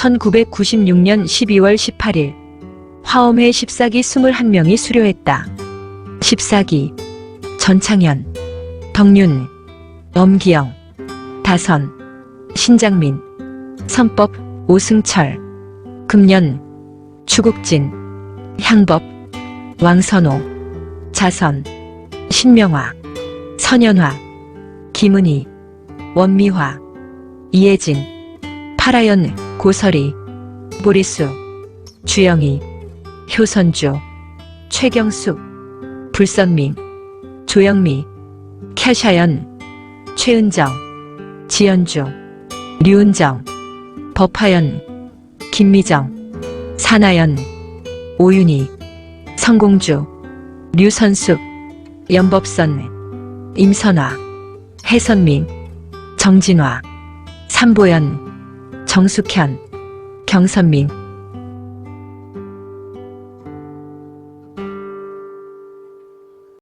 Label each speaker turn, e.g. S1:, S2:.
S1: 1996년 12월 18일 화엄회 14기 21명이 수료했다. 14기 전창현, 덕윤, 엄기영, 다선, 신장민, 선법 오승철, 금년, 추국진, 향법, 왕선호, 자선, 신명화, 선연화, 김은희, 원미화, 이혜진, 파라연, 고설이, 보리수, 주영희, 효선주, 최경숙, 불선민, 조영미, 캬샤연, 최은정, 지연주, 류은정, 법하연, 김미정, 사나연, 오윤희, 성공주, 류선숙, 연법선, 임선화, 해선민, 정진화, 삼보연, 정숙현, 경선민,